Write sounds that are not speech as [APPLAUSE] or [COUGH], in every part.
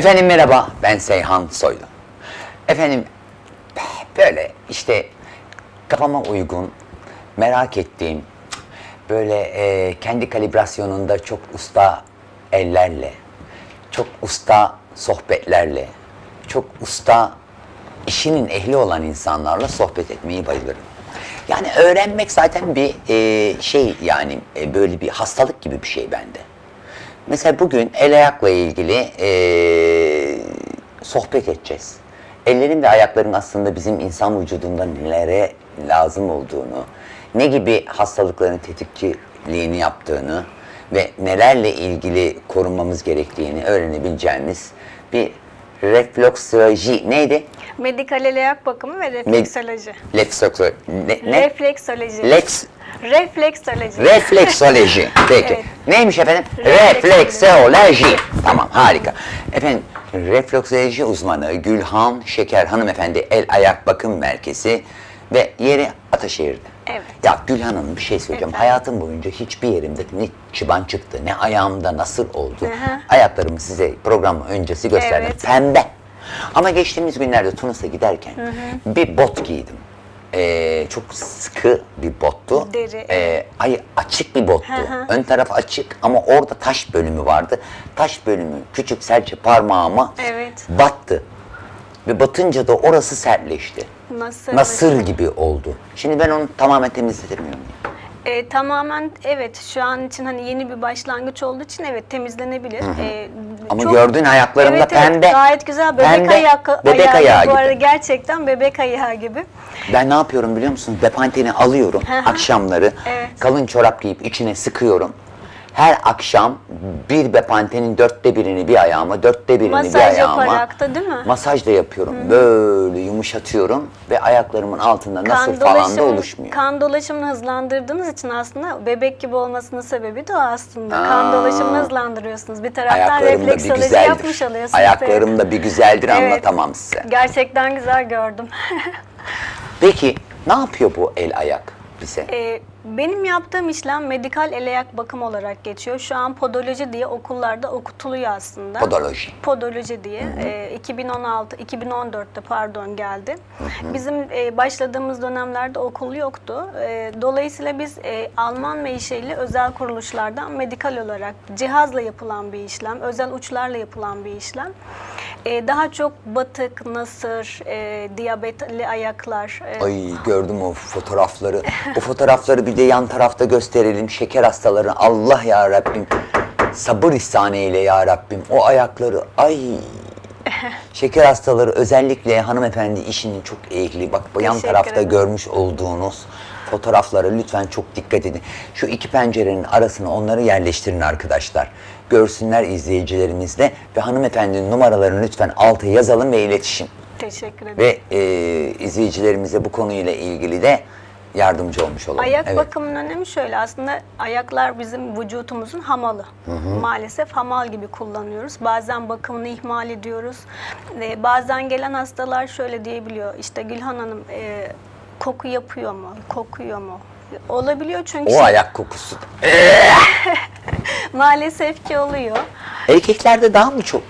Efendim merhaba, ben Seyhan Soylu. Efendim böyle işte kafama uygun, merak ettiğim, böyle e, kendi kalibrasyonunda çok usta ellerle, çok usta sohbetlerle, çok usta işinin ehli olan insanlarla sohbet etmeyi bayılırım. Yani öğrenmek zaten bir e, şey yani e, böyle bir hastalık gibi bir şey bende. Mesela bugün el ayakla ilgili eee, sohbet edeceğiz. Ellerin ve ayakların aslında bizim insan vücudunda nelere lazım olduğunu, ne gibi hastalıkların tetikçiliğini yaptığını ve nelerle ilgili korunmamız gerektiğini öğrenebileceğimiz bir refleksoloji neydi? Medikal el ayak bakımı ve refleksoloji. Refleksoloji. Ne? ne? Refleksoloji. Lex, Refleksoloji. Refleksoloji. [LAUGHS] Peki. Evet. Neymiş efendim? Refleksoloji. Tamam harika. Efendim refleksoloji uzmanı Gülhan Şeker hanımefendi el ayak bakım merkezi ve yeri Ataşehir'de. Evet. Ya Gülhan Hanım bir şey söyleyeceğim. Efendim? Hayatım boyunca hiçbir yerimde ne çıban çıktı ne ayağımda nasır oldu. Hı hı. Ayaklarımı size program öncesi gösterdim. Evet. Pembe. Ama geçtiğimiz günlerde Tunus'a giderken bir bot giydim. Ee, çok sıkı bir bottu. Deri, evet. ay açık bir bottu. Hı hı. Ön taraf açık ama orada taş bölümü vardı. Taş bölümü küçük serçe parmağıma Evet. battı. Ve batınca da orası sertleşti. Nasır. Nasır gibi oldu. Şimdi ben onu tamamen temizletemiyor muyum? E, tamamen evet şu an için hani yeni bir başlangıç olduğu için evet temizlenebilir. E, Ama çok- gördün ayaklarımda evet, pembe. Evet gayet güzel bebek Pembe, ayağı, bebek ayağı, ayağı bu gibi. arada gerçekten bebek ayağı gibi. Ben ne yapıyorum biliyor musun? Depanteni alıyorum Hı hı. akşamları. Evet. Kalın çorap giyip içine sıkıyorum. Her akşam bir bepantenin dörtte birini bir ayağıma, dörtte birini bir Masaj ayağıma. yaparak da değil mi? Masaj da yapıyorum. Böyle yumuşatıyorum ve ayaklarımın altında nasıl falan da oluşmuyor. kan dolaşımını hızlandırdığınız için aslında bebek gibi olmasının sebebi de o aslında. Kan dolaşımını hızlandırıyorsunuz. Bir taraftan bir refleksoloji güzeldir. yapmış oluyorsunuz. Ayaklarım da bir güzeldir Evet. anlatamam size. Gerçekten güzel gördüm. [LAUGHS] Peki ne yapıyor bu el ayak bize? Ee, benim yaptığım işlem medikal el ayak bakım olarak geçiyor. Şu an podoloji diye okullarda okutuluyor aslında. Podoloji. Podoloji diye. Ee, 2016, 2014'te pardon geldi. Bizim e, başladığımız dönemlerde okul yoktu. E, dolayısıyla biz e, Alman menşeli özel kuruluşlardan medikal olarak cihazla yapılan bir işlem, özel uçlarla yapılan bir işlem. E, daha çok batık, nasır, e, diyabetli ayaklar, e, Ay gördüm o fotoğrafları. o fotoğrafları bir de yan tarafta gösterelim. Şeker hastaları Allah ya Rabbim. Sabır ihsan eyle ya Rabbim. O ayakları ay. [LAUGHS] Şeker hastaları özellikle hanımefendi işinin çok ehli. Bak bu yan Teşekkür tarafta ederim. görmüş olduğunuz fotoğraflara lütfen çok dikkat edin. Şu iki pencerenin arasına onları yerleştirin arkadaşlar. Görsünler izleyicilerimiz de ve hanımefendinin numaralarını lütfen alta yazalım ve iletişim. teşekkür ederim. Ve e, izleyicilerimize bu konuyla ilgili de yardımcı olmuş olalım. Ayak evet. bakımının önemi şöyle aslında ayaklar bizim vücutumuzun hamalı. Maalesef hamal gibi kullanıyoruz. Bazen bakımını ihmal ediyoruz. Ve bazen gelen hastalar şöyle diyebiliyor. İşte Gülhan Hanım e, koku yapıyor mu? Kokuyor mu? Olabiliyor çünkü O ayak kokusu. [LAUGHS] maalesef ki oluyor. Erkeklerde daha mı çok?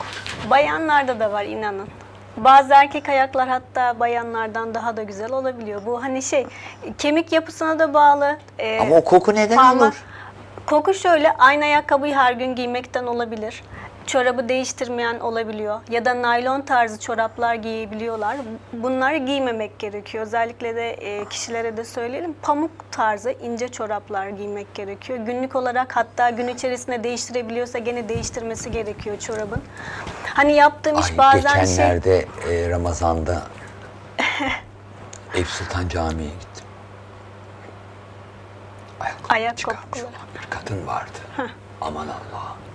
Bayanlarda da var inanın. Bazı erkek ayaklar hatta bayanlardan daha da güzel olabiliyor. Bu hani şey kemik yapısına da bağlı. Ee, Ama o koku neden parmak- olur? Koku şöyle aynı ayakkabıyı her gün giymekten olabilir. Çorabı değiştirmeyen olabiliyor ya da naylon tarzı çoraplar giyebiliyorlar. Bunları giymemek gerekiyor. Özellikle de e, kişilere de söyleyelim pamuk tarzı ince çoraplar giymek gerekiyor. Günlük olarak hatta gün içerisinde değiştirebiliyorsa gene değiştirmesi gerekiyor çorabın. Hani yaptığım iş Ay bazen şey geçenlerde e, Ramazan'da Eyüp Sultan Camii'ye gittim. Ayakkabı Ayak çıkarmış olan bir kadın vardı. Aman Allah'ım.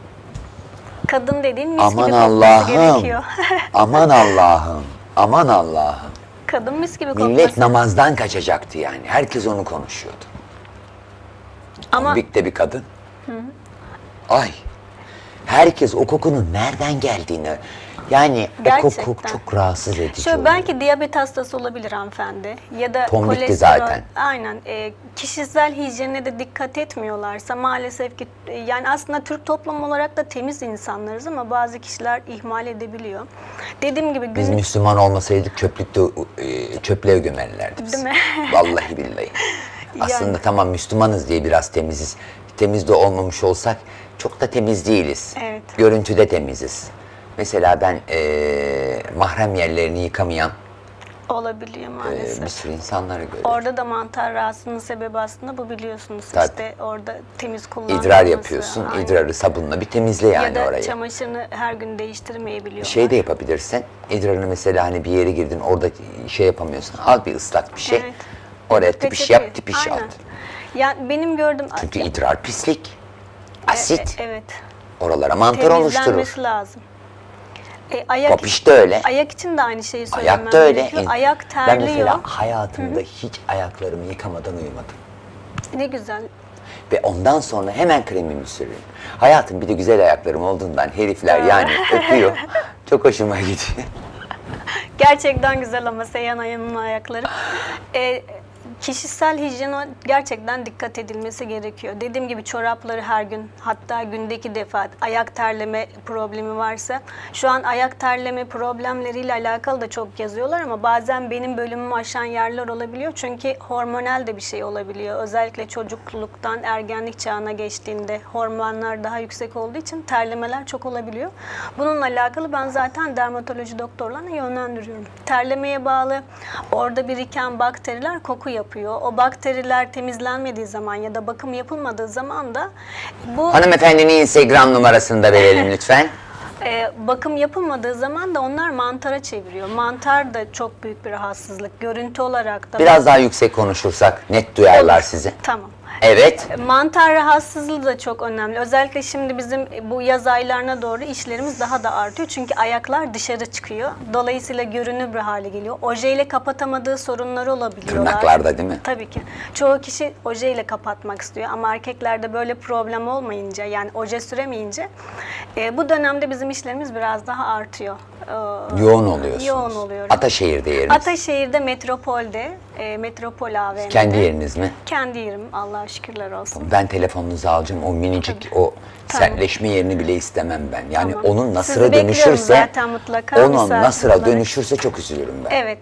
Kadın dediğin mis Aman gibi kokması Allah'ım. gerekiyor. [LAUGHS] Aman Allah'ım. Aman Allah'ım. kadın mis gibi Millet kokması. namazdan kaçacaktı yani. Herkes onu konuşuyordu. Ama Konvikte bir kadın. Ay. herkes o kokunun nereden geldiğini yani o Gerçekten. koku çok rahatsız edici Şöyle oluyor. belki diyabet hastası olabilir hanımefendi ya da Tombikti kolesterol. zaten. Aynen. E, kişisel hijyene de dikkat etmiyorlarsa maalesef ki e, yani aslında Türk toplumu olarak da temiz insanlarız ama bazı kişiler ihmal edebiliyor. Dediğim gibi Biz günlük Müslüman olmasaydık çöplükte e, çöplüğe gömerlerdi bizi. Değil mi? [LAUGHS] [LAUGHS] Vallahi billahi. Aslında tamam Müslümanız diye biraz temiziz. Temiz de olmamış olsak çok da temiz değiliz. Evet. Görüntüde temiziz. Mesela ben e, mahrem yerlerini yıkamayan olabiliyor e, maalesef. bir sürü insanları görüyorum. Orada da mantar rahatsızlığının sebebi aslında bu biliyorsunuz. Tabii. İşte orada temiz kullanılması. İdrar yapıyorsun. aynen. idrarı sabunla bir temizle yani ya da orayı. çamaşırını her gün değiştirmeyebiliyorlar. Şey de yapabilirsin. İdrarını mesela hani bir yere girdin orada şey yapamıyorsun. Al bir ıslak bir şey. Evet. Oraya tipiş yap, tipiş Aynen. at. Yani benim gördüğüm Çünkü idrar pislik. e- Asit. e- evet. Oralara mantar oluşturur. Temizlenmesi lazım. E, ayak Papiş de öyle. Ayak için de aynı şeyi söylemem Ayak da öyle. gerekiyor. En- Ayak Ben terliyor. mesela hayatımda hiç ayaklarımı yıkamadan uyumadım. Ne güzel. Ve ondan sonra hemen kremimi sürüyorum. Hayatım bir de güzel ayaklarım olduğundan herifler yani öpüyor. [LAUGHS] Çok hoşuma gidiyor. Gerçekten güzel ama Seyhan Aya'nın ayakları. E, kişisel hijyene gerçekten dikkat edilmesi gerekiyor. Dediğim gibi çorapları her gün hatta gündeki defa ayak terleme problemi varsa şu an ayak terleme problemleriyle alakalı da çok yazıyorlar ama bazen benim bölümümü aşan yerler olabiliyor. Çünkü hormonal de bir şey olabiliyor. Özellikle çocukluktan ergenlik çağına geçtiğinde hormonlar daha yüksek olduğu için terlemeler çok olabiliyor. Bununla alakalı ben zaten dermatoloji doktorlarına yönlendiriyorum. Terlemeye bağlı orada biriken bakteriler koku yapıyor. O bakteriler temizlenmediği zaman ya da bakım yapılmadığı zaman da bu Hanımefendinin Instagram numarasını da verelim lütfen. [LAUGHS] e, bakım yapılmadığı zaman da onlar mantara çeviriyor. Mantar da çok büyük bir rahatsızlık. Görüntü olarak da Biraz daha yüksek konuşursak net duyarlar sizi. Tamam. Evet. Mantar rahatsızlığı da çok önemli. Özellikle şimdi bizim bu yaz aylarına doğru işlerimiz daha da artıyor. Çünkü ayaklar dışarı çıkıyor. Dolayısıyla görünür bir hale geliyor. Ojeyle kapatamadığı sorunları olabiliyorlar. Tırnaklarda değil mi? Tabii ki. Çoğu kişi ojeyle kapatmak istiyor ama erkeklerde böyle problem olmayınca yani oje süremeyince e, bu dönemde bizim işlerimiz biraz daha artıyor. Ee, Yoğun oluyorsunuz. Yoğun oluyorum. Ataşehir'de yeriniz. Ataşehir'de metropolde, e, metropol AVM'de. Kendi yeriniz mi? Kendi yerim Allah'a şükürler olsun. Ben telefonunuzu alacağım. O minicik o Tamam. sertleşme yerini bile istemem ben. Yani Tamam. onun nasıra dönüşürse zaten mutlaka onun nasıra olarak. dönüşürse çok üzülürüm ben. Evet.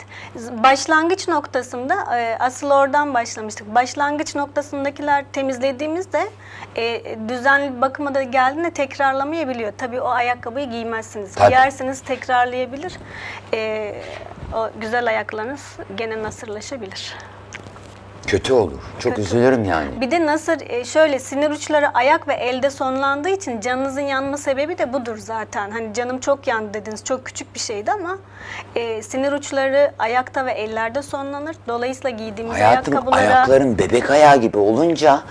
Başlangıç noktasında e, asıl oradan başlamıştık. Başlangıç noktasındakiler temizlediğimizde e, düzenli bakıma da geldiğinde tekrarlamayabiliyor. Tabii o ayakkabıyı giymezsiniz. Tabii. Giyersiniz tekrarlayabilir. E, o güzel ayaklarınız gene nasırlaşabilir. Kötü olur. Çok Kötü. üzülürüm yani. Bir de nasır e, şöyle sinir uçları ayak ve elde sonlandığı için canınızın yanma sebebi de budur zaten. Hani canım çok yandı dediniz çok küçük bir şeydi ama e, sinir uçları ayakta ve ellerde sonlanır. Dolayısıyla giydiğimiz Hayatım ayakkabılara ayakların bebek ayağı gibi olunca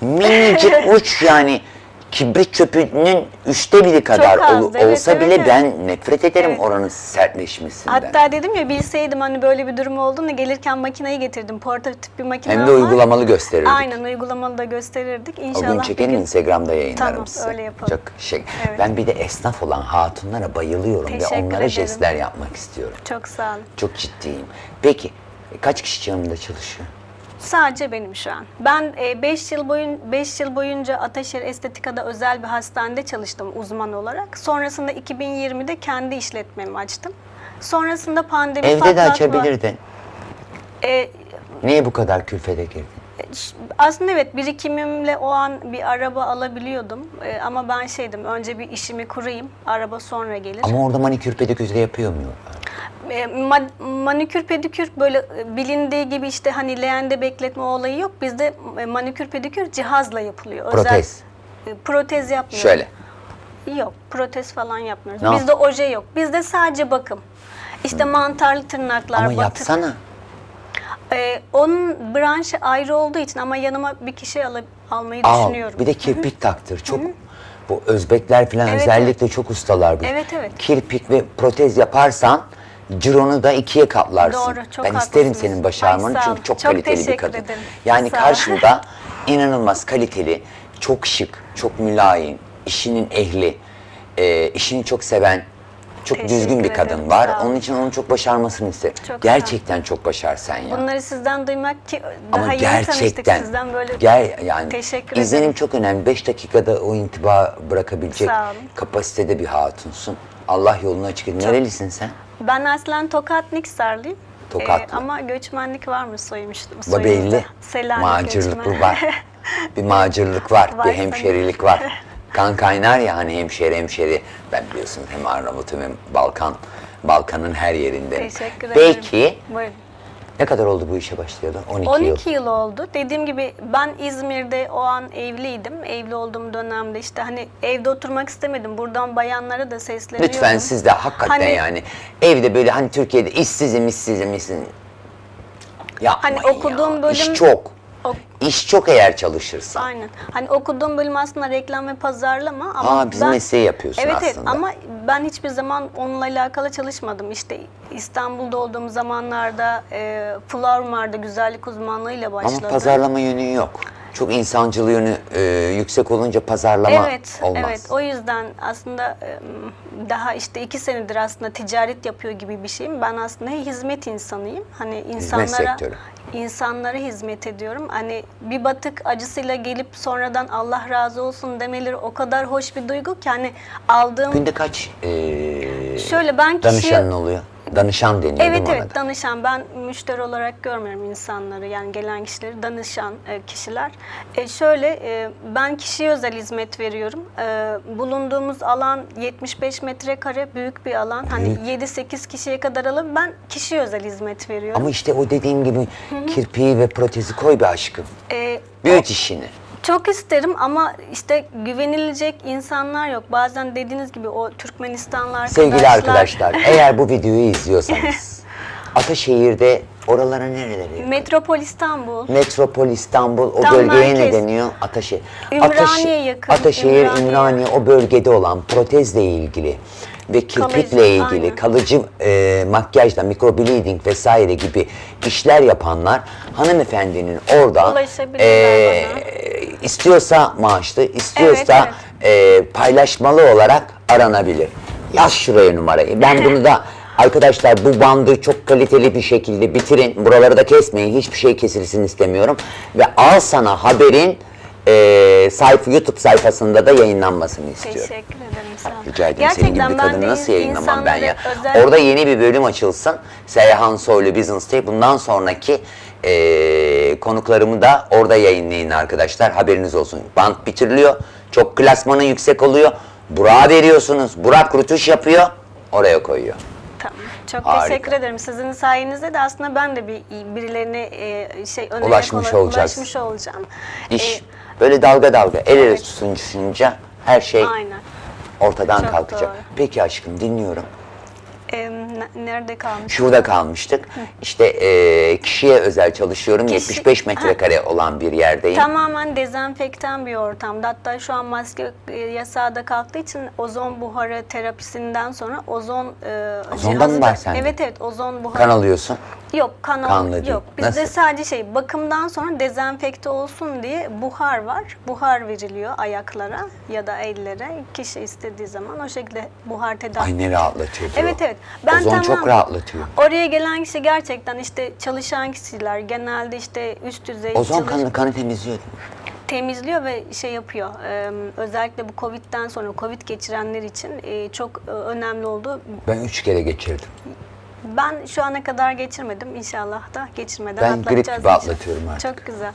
minicik [LAUGHS] uç yani kibrit çöpünün üçte biri kadar az, ol- evet, olsa evet, bile evet. ben nefret ederim Evet. oranın sertleşmesinden. Hatta dedim ya bilseydim hani böyle bir durum olduğunu gelirken makineyi getirdim. Portatif bir makine Hem de uygulamalı gösterirdik. Aynen uygulamalı da gösterirdik. O İnşallah gün bir çekelim gün- Instagram'da yayınlarım Tamam, size. öyle yapalım. Çok şey. Evet. Ben bir de esnaf olan hatunlara bayılıyorum ve Teşekkür onlara ederim. jestler yapmak istiyorum. Çok sağ olun. Çok ciddiyim. Peki kaç kişi yanında çalışıyor? Sadece benim şu an. Ben 5 yıl boyun 5 yıl boyunca Ataşehir Estetika'da özel bir hastanede çalıştım uzman olarak. Sonrasında 2020'de kendi işletmemi açtım. Sonrasında pandemi Evde de patlatma- açabilirdin. E, Niye bu kadar külfete girdin? ş- aslında evet birikimimle o an bir araba alabiliyordum. E, ama ben şeydim önce bir işimi kurayım. Araba sonra gelir. Ama orada manikür pedikür de yapıyor mu? E, ma- manikür pedikür böyle e, bilindiği gibi işte hani leğende bekletme olayı yok. Bizde e, manikür pedikür cihazla yapılıyor. Protez. e, protez yapmıyoruz. Şöyle. Yok protez falan yapmıyoruz. Ne Bizde oje yok. Bizde sadece bakım. İşte mantarlı tırnaklar, Ama batır. yapsana. E, onun branşı ayrı olduğu için ama yanıma bir kişi alıp almayı Al. düşünüyorum. Bir de kirpik taktır. Çok bu Özbekler falan Evet, özellikle çok ustalar bu. Evet, evet. Kirpik ve protez yaparsan cironu da ikiye katlarsın. Doğru, çok ben isterim haklısınız. senin başarmanı Ay, sağ çünkü çok, Çok kaliteli bir teşekkür kadın. ederim. Yani Sağ ol. karşımda [LAUGHS] inanılmaz kaliteli, çok şık, çok mülayim, işinin ehli, e, işini çok seven, çok Teşekkür düzgün bir kadın var. sağ. Onun için onun çok başarmasını isterim. Sağ ol. Gerçekten çok başarsan ya. Bunları sizden duymak ki daha Ama yeni tanıştık gerçekten sizden böyle. gel yani Teşekkür izlenim ederim. çok önemli. 5 dakikada o intiba bırakabilecek Sağ olun. kapasitede bir hatunsun. Allah yolunu açık etsin. Nerelisin sen? Ben aslen Tokat Niksarlıyım. Tokatlı. ama göçmenlik var mı soymuş, Bu belli. Selanik Macırlık göçmen. var. bir macırlık var. Var bir [LAUGHS] hemşerilik var. Kan kaynar ya hani hemşeri hemşeri. Ben biliyorsunuz hem Arnavut'um hem Balkan. Balkan'ın her yerinde. Teşekkür ederim. Peki Buyurun. Ne kadar oldu bu işe başlayalı? 12, 12 yıl. yıl. oldu. Dediğim gibi ben İzmir'de o an evliydim. Evli olduğum dönemde işte hani evde oturmak istemedim. Buradan bayanlara da sesleniyorum. Lütfen siz de hakikaten Hani- yani evde böyle hani Türkiye'de işsizim işsizim işsizim. Yapmayın Hani okuduğum ya. bölüm- İş çok. İş çok eğer çalışırsan. Aynen. Hani okuduğum bölüm aslında reklam ve pazarlama ama Aa, bizim ben, mesleği yapıyorsun evet, Evet aslında. ama ben hiçbir zaman onunla alakalı çalışmadım. İşte İstanbul'da olduğum zamanlarda e, Flormar'da güzellik uzmanlığıyla başladım. Ama pazarlama yönü yok. Çok insancıl yönü e, yüksek olunca pazarlama Evet, olmaz. evet. O yüzden aslında e, daha işte iki senedir aslında ticaret yapıyor gibi bir şeyim. Ben aslında hizmet insanıyım. Hani insanlara insanlara hizmet ediyorum. Hani bir batık acısıyla gelip sonradan Allah razı olsun demeleri o kadar hoş bir duygu ki hani aldığım Günde kaç e, şöyle ben kişiye danışanın oluyor? Danışan deniyor Evet değil mi evet da? danışan ben müşteri olarak görmüyorum insanları yani gelen kişileri danışan e, kişiler. E, şöyle e, ben kişiye özel hizmet veriyorum. E, bulunduğumuz alan 75 metrekare büyük bir alan. Hani 7-8 kişiye kadar alıp ben kişiye özel hizmet veriyorum. Ama işte o dediğim gibi kirpiği ve protezi koy be aşkım. E, Büyüt işini. Çok isterim ama işte güvenilecek insanlar yok. Bazen dediğiniz gibi o Türkmenistanlı arkadaşlar. Sevgili arkadaşlar, [LAUGHS] eğer bu videoyu izliyorsanız Ataşehir'de oralara nereleri? Metropol İstanbul. Metropol İstanbul o Tam bölgeye ne merkez. deniyor? Ataşehir. Ümraniye yakın, Ataşehir, Ümraniye. Ümraniye o bölgede olan protezle ilgili ve kirpikle Kalıcı, ilgili aynen. kalıcı e, makyajla microbleeding vesaire gibi işler yapanlar hanımefendinin orada Ulaşabilirler bana. İstiyorsa maaşlı, istiyorsa e, paylaşmalı olarak aranabilir. Yaz şuraya numarayı. Ben bunu da arkadaşlar bu bandı çok kaliteli bir şekilde bitirin. Buraları da kesmeyin. Hiçbir şey kesilsin istemiyorum. Ve al sana haberin e, sayfa YouTube sayfasında da yayınlanmasını istiyorum. Teşekkür ederim sağ olun. Rica ederim. Senin gibi Gerçekten kadını de nasıl yayınlamam ben ya? özel- Orada yeni bir bölüm açılsın. Seyhan Soylu Business Day. Bundan sonraki e, konuklarımı da orada yayınlayın arkadaşlar. Haberiniz olsun. Band bitiriliyor. Çok klasmanı yüksek oluyor. Burak'a veriyorsunuz. Burak rutuş yapıyor. Oraya koyuyor. Çok Harika. teşekkür ederim. Sizin sayenizde de aslında ben de bir birilerine e, şey önererek Ulaşmış ulaşmış olacağım. İş E, böyle dalga dalga el ele evet. tutunca her şey aynen. ortadan Çok kalkacak. doğru. Peki aşkım dinliyorum. E, ne- nerede kalmış? Şurada kalmıştık. İşte e, kişiye özel çalışıyorum. Kişi- 75 metrekare olan bir yerdeyim. Tamamen dezenfektan bir ortamda. Hatta şu an maske e, yasağı da kalktığı için ozon buharı terapisinden sonra ozon e, Ozondan cihazı mı var sende? Evet evet ozon buharı. Kan alıyorsun. Yok kanal Kanlı değil. yok. Bizde Nasıl? sadece şey bakımdan sonra dezenfekte olsun diye buhar var. Buhar veriliyor ayaklara ya da ellere. Kişi istediği zaman o şekilde buhar tedavi. Ay ne rahatlatıyor. Evet evet. Ben Ozon tamam. çok rahatlatıyor. Oraya gelen kişi gerçekten işte çalışan kişiler genelde işte üst düzey Ozon çalış- kanı, kanı temizliyor. değil mi? temizliyor ve şey yapıyor. özellikle bu Covid'den sonra Covid geçirenler için e, çok e, önemli olduğu. Ben üç kere geçirdim. Ben şu ana kadar geçirmedim. İnşallah da geçirmeden Ben grip atlatacağız. gibi inşallah. atlatıyorum artık. Çok güzel.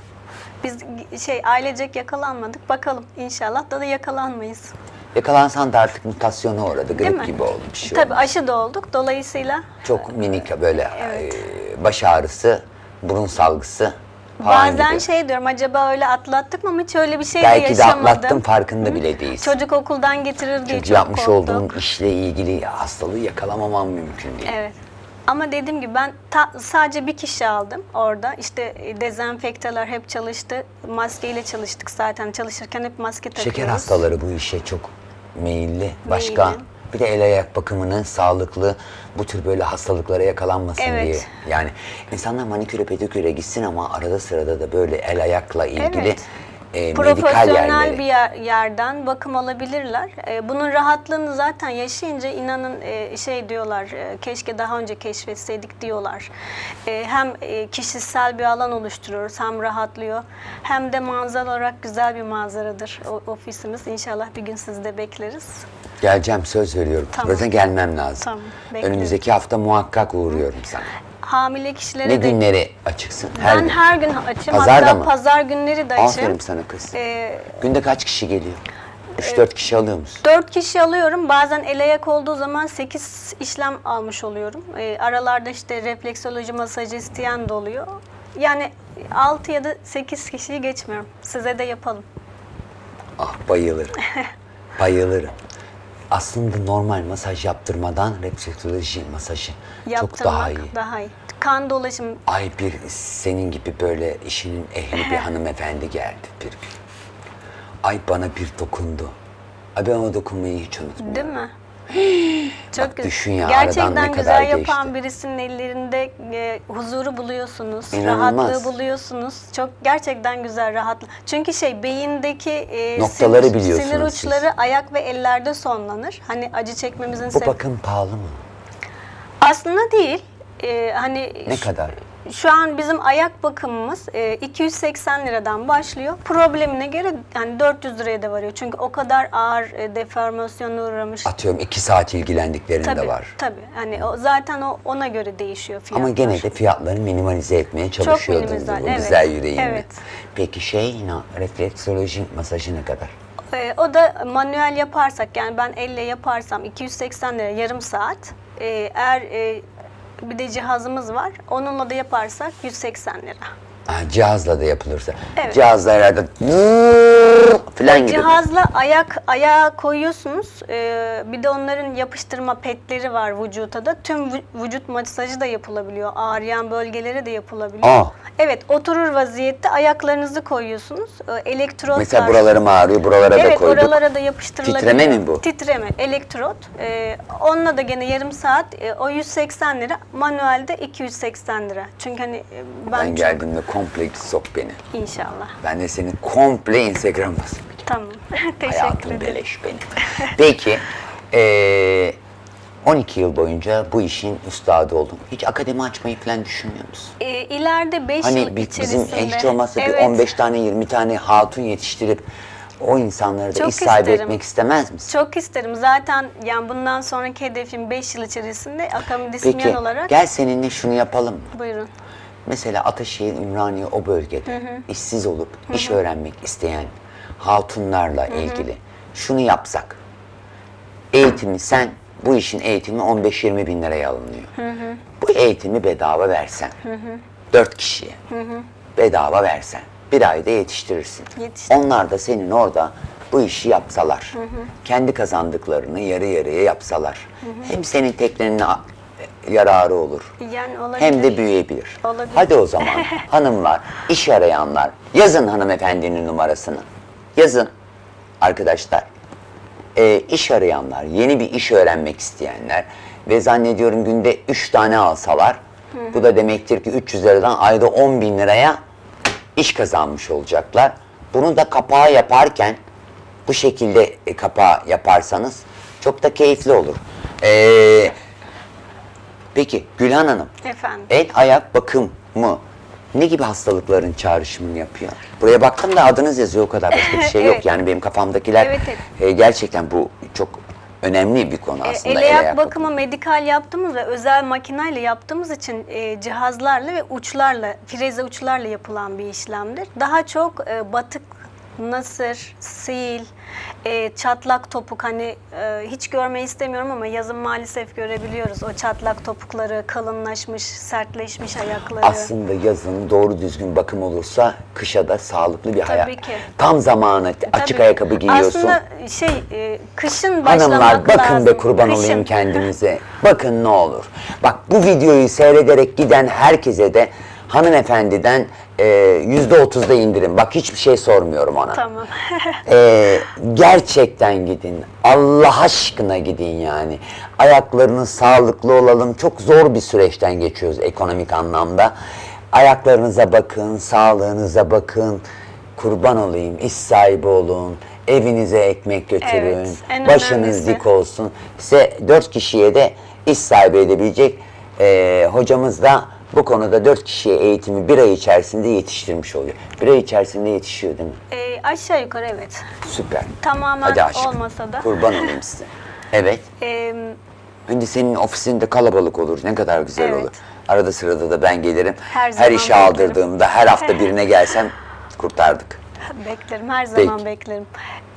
Biz şey ailecek yakalanmadık. Bakalım inşallah da, da yakalanmayız. Yakalansan da artık mutasyona uğradı. Değil Grip mi? gibi oldu bir şey Tabii oldu. aşı da olduk. Dolayısıyla Çok minik böyle e, baş ağrısı, burun salgısı falan bazen gibi. şey diyorum acaba öyle atlattık mı ama hiç öyle bir şey de Belki de yaşamadım. atlattım farkında bile değilsin. Çocuk okuldan getirir diye Çünkü çok yapmış korktuk. olduğum işle ilgili hastalığı yakalamamam mümkün değil. Evet. Ama dediğim gibi ben ta- sadece bir kişi aldım orada. İşte e, dezenfektalar hep çalıştı. Maskeyle çalıştık zaten. Çalışırken hep maske takıyoruz. Şeker hastaları bu işe çok meyilli. Başka Meyilli. bir de el ayak bakımının sağlıklı bu tür böyle hastalıklara yakalanmasın Evet. diye. Yani insanlar maniküre pediküre gitsin ama arada sırada da böyle el ayakla ilgili Evet. E, profesyonel bir yer- yerden bakım alabilirler. E, bunun rahatlığını zaten yaşayınca inanın e, şey diyorlar, e, keşke daha önce keşfetseydik diyorlar. E, hem e, kişisel bir alan oluşturuyoruz, hem rahatlıyor, hem de manzara olarak güzel bir manzaradır o, ofisimiz. İnşallah bir gün sizi de bekleriz. Geleceğim söz veriyorum. Tamam. Zaten gelmem lazım. Tamam, bekliyorum. Önümüzdeki hafta muhakkak uğruyorum sana. Hamile kişilere Ne de... günleri açıksın? ben gün. her gün açım. Pazar da Hatta mı? pazar günleri de açım. Aferin sana kız. E, Günde kaç kişi geliyor? 3-4 kişi alıyor musun? 4 kişi alıyorum. Bazen el ayak olduğu zaman 8 işlem almış oluyorum. E, aralarda işte refleksoloji masajı isteyen de oluyor. Yani 6 ya da 8 kişiyi geçmiyorum. Size de yapalım. Ah bayılırım. [LAUGHS] bayılırım. Aslında normal masaj yaptırmadan refleksoloji masajı çok Yaptırmak daha iyi. daha iyi. Kan dolaşım Ay bir senin gibi böyle işinin ehli bir [LAUGHS] hanımefendi geldi bir gün. Ay bana bir dokundu. Ay ben o dokunmayı hiç unutmuyorum. değil mi? Çok Bak güzel. düşün ya, aradan Gerçekten ne kadar güzel geçti. yapan birisinin ellerinde e, huzuru buluyorsunuz, İnanılmaz. rahatlığı buluyorsunuz. Çok gerçekten güzel rahatlık. Çünkü şey beyindeki e, Noktaları sinir, biliyorsunuz sinir siz. uçları ayak ve ellerde sonlanır. Hani acı çekmemizin Bu sebebi. bakım pahalı mı? Aslında değil. E, hani Ne şu- kadar? Şu an bizim ayak bakımımız e, 280 liradan başlıyor. Problemine göre yani 400 liraya da varıyor. Çünkü o kadar ağır e, deformasyona uğramış. Atıyorum iki saat ilgilendiklerinde Tabii, var. tabii. Hani o zaten o ona göre değişiyor fiyatlar. Ama gene de fiyatları minimalize etmeye çalışıyordunuz minimalize, bu evet, güzel yüreğinle. evet. Peki şey ne? Refleksoloji masajı ne kadar? Ee, o da manuel yaparsak yani ben elle yaparsam 280 lira yarım saat. Ee, eğer e, bir de cihazımız var. Onunla da yaparsak 180 lira. Ha, cihazla da yapılırsa. Evet. Cihazla herhalde falan gibi. Cihazla ayak ayağa koyuyorsunuz. Ee, bir de onların yapıştırma petleri var vücuta da. Tüm vü- vücut masajı da yapılabiliyor. Ağrıyan bölgelere de yapılabiliyor. Aa. Evet, oturur vaziyette ayaklarınızı koyuyorsunuz. Ee, elektrotlar. Mesela buralarım ağrıyor, buralara da Evet, koyduk. oralara da yapıştırılabiliyor. Titreme mi bu? Titreme, elektrot. Ee, onunla da gene yarım saat. e, o 180 lira. Manuelde 280 lira. Çünkü hani e, ben, Ben çok... geldiğimde komple sok beni. İnşallah. Ben de seni komple Instagram'a basayım. Tamam. [LAUGHS] Teşekkür Hayatım ederim. beleş benim. [LAUGHS] Peki, eee 12 yıl boyunca bu işin üstadı oldun. Hiç akademi açmayı falan düşünmüyor musun? E, ileride 5 yıl Hani bi- içerisinde... bizim hiç olmazsa bir Evet, 15 tane 20 tane hatun yetiştirip o insanları da Çok iş sahibi isterim. etmek istemez misin? Çok isterim. Zaten yani bundan sonraki hedefim 5 yıl içerisinde akademisyen Peki olarak... gel seninle şunu yapalım mı? Buyurun. Mesela Ataşehir, Ümraniye o bölgede işsiz olup iş öğrenmek isteyen hatunlarla ilgili şunu yapsak. Eğitimi sen, bu işin eğitimi 15-20 bin liraya alınıyor. Bu eğitimi bedava versen, dört kişiye bedava versen, bir ayda yetiştirirsin. Yetiştir- Onlar da senin orada bu işi yapsalar, kendi kazandıklarını yarı yarıya yapsalar, hem senin teknenin yararı olur, Yani olabilir. hem de büyüyebilir. Olabilir. Hadi o zaman [LAUGHS] hanımlar, iş arayanlar yazın hanımefendinin numarasını. Yazın arkadaşlar. Ee, iş arayanlar, yeni bir iş öğrenmek isteyenler ve zannediyorum günde 3 tane alsalar bu da demektir ki 300 liradan ayda 10 bin liraya iş kazanmış olacaklar. Bunu da kapağı yaparken bu şekilde e, kapağı yaparsanız çok da keyifli olur. Ee, peki Gülhan Hanım, Efendim. El ayak bakım mı? Ne gibi hastalıkların çağrışımını yapıyor? Buraya baktım da adınız yazıyor o kadar başka bir şey yok. [LAUGHS] Evet. Yani benim kafamdakiler Evet, evet. e, gerçekten bu çok önemli bir konu E, aslında. El ayak bakımı medikal yaptığımız ve özel makineyle yaptığımız için e, cihazlarla ve uçlarla, freze uçlarla yapılan bir işlemdir. Daha çok e, batık, nasır, sil, e, çatlak topuk hani e, hiç görmeyi istemiyorum ama yazın maalesef görebiliyoruz o çatlak topukları, kalınlaşmış, sertleşmiş ayakları. Aslında yazın doğru düzgün bakım olursa kışa da sağlıklı bir hayat. ki. Tam zamanı açık Tabii. ayakkabı giyiyorsun. Aslında şey e, kışın başlamak Hanımlar bakın lazım. be kurban Kışın. olayım kendinize. [LAUGHS] Bakın ne olur. Bak bu videoyu seyrederek giden herkese de hanımefendiden e, yüzde otuzda indirin. Bak hiçbir şey sormuyorum ona. Tamam. Ee, [LAUGHS] gerçekten gidin. Allah aşkına gidin yani. Ayaklarınız sağlıklı olalım. Çok zor bir süreçten geçiyoruz ekonomik anlamda. Ayaklarınıza bakın, sağlığınıza bakın. kurban olayım, iş sahibi olun, evinize ekmek götürün, Evet, en başınız önemlisi. dik olsun. Size dört kişiye de iş sahibi edebilecek e, hocamız da bu konuda dört kişiye eğitimi bir ay içerisinde yetiştirmiş oluyor. Bir ay içerisinde yetişiyor değil mi? E, aşağı yukarı evet. Süper. Tamamen Hadi aşkım. olmasa da. Kurban olayım size. [LAUGHS] Evet. E, Şimdi senin ofisinde kalabalık olur. Ne kadar güzel Evet. olur. Arada sırada da ben gelirim. Her Her, zaman işe beklerim. aldırdığımda her hafta [LAUGHS] birine gelsem kurtardık. Beklerim, her zaman Peki. beklerim.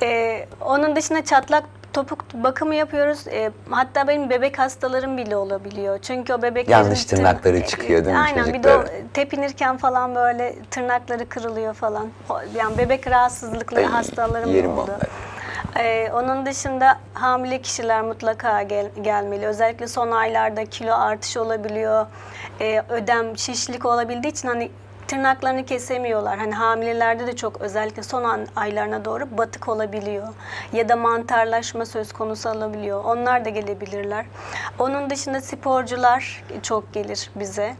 Ee, onun dışında çatlak topuk bakımı yapıyoruz. Ee, hatta benim bebek hastalarım bile olabiliyor. Çünkü o bebeklerin... Yanlış tırnakları çıkıyor değil mi Aynen, bir de o tepinirken falan böyle tırnakları kırılıyor falan. Yani bebek rahatsızlıkları Ay, hastalarım yerim oldu. onları. Ee, onun dışında hamile kişiler mutlaka gel- gelmeli. Özellikle son aylarda kilo artışı olabiliyor. Ee, ödem, şişlik olabildiği için hani tırnaklarını kesemiyorlar. Hani hamilelerde de çok özellikle son an, aylarına doğru batık olabiliyor. Ya da mantarlaşma söz konusu olabiliyor. Onlar da gelebilirler. Onun dışında sporcular çok gelir bize.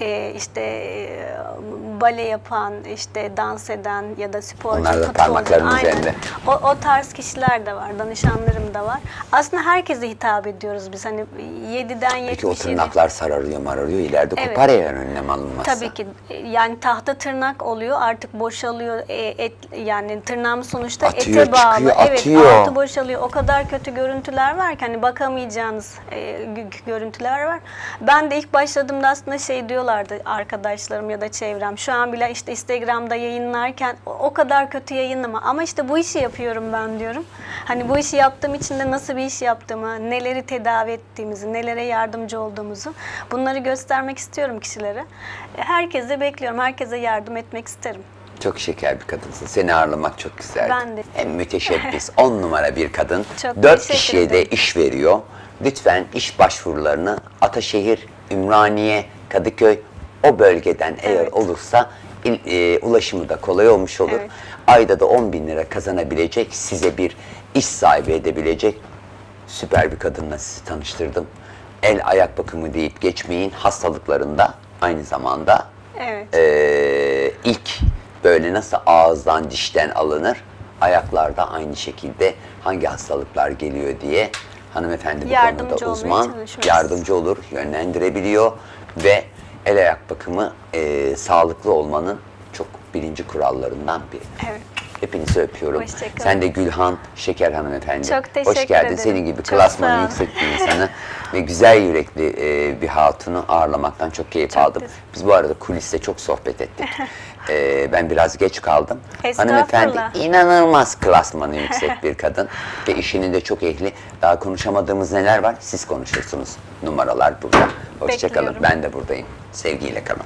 Ee, işte e, bale yapan, işte dans eden ya da sporcu, Onlar da Aynen. üzerinde. O, o tarz kişiler de var, danışanlarım da var. Aslında herkese hitap ediyoruz biz. Hani 7'den 77. Peki o tırnaklar sararıyor mararıyor ileride Evet. kopar ya önlem alınmazsa. Tabii ki yani tahta tırnak oluyor artık boşalıyor e, et yani tırnağım sonuçta Atıyor, ete bağlı. çıkıyor, evet atıyor. altı boşalıyor. O kadar kötü görüntüler var ki hani bakamayacağınız e, gö- görüntüler var. Ben de ilk başladığımda aslında şey diyorlardı arkadaşlarım ya da çevrem. Şu an bile işte Instagram'da yayınlarken o- kadar kötü yayınlama ama işte bu işi yapıyorum ben diyorum. Hani bu işi yaptığım için de nasıl bir iş yaptığımı, neleri tedavi ettiğimizi, nelere yardımcı olduğumuzu bunları göstermek istiyorum kişilere. E, Herkese bekliyorum, herkese yardım etmek isterim. Çok şeker bir kadınsın. Seni ağırlamak çok güzel. Ben de. Hem müteşebbis, [LAUGHS] on numara bir kadın. Çok Dört kişiye de iş veriyor. Lütfen iş başvurularını Ataşehir, Ümraniye, Kadıköy o bölgeden eğer Evet. olursa il- e, ulaşımı da kolay olmuş olur. Evet. Ayda da 10 bin lira kazanabilecek, size bir iş sahibi edebilecek süper bir kadınla sizi tanıştırdım. El ayak bakımı deyip geçmeyin hastalıklarında aynı zamanda Evet. ee, ilk böyle nasıl ağızdan dişten alınır ayaklarda aynı şekilde hangi hastalıklar geliyor diye hanımefendi bu Yardımcı konuda uzman yardımcı olur yönlendirebiliyor ve el ayak bakımı e, sağlıklı olmanın çok birinci kurallarından biri. Evet. Hepinizi öpüyorum. Hoşça kalın. Sen de Gülhan Şeker hanımefendi. Çok Hoş teşekkür geldin. ederim. Senin gibi Çok klasmanı yüksek bir [LAUGHS] insanı ve güzel yürekli e, bir hatunu ağırlamaktan çok keyif Çok aldım. teşekkür- Biz bu arada kuliste çok sohbet ettik. [LAUGHS] E, ben biraz geç kaldım. Hanımefendi inanılmaz klasmanı yüksek bir kadın [LAUGHS] ve işini de çok ehli. Daha konuşamadığımız neler var? Siz konuşursunuz. Numaralar burada. Hoşçakalın. Bekliyorum. Ben de buradayım. Sevgiyle kalın.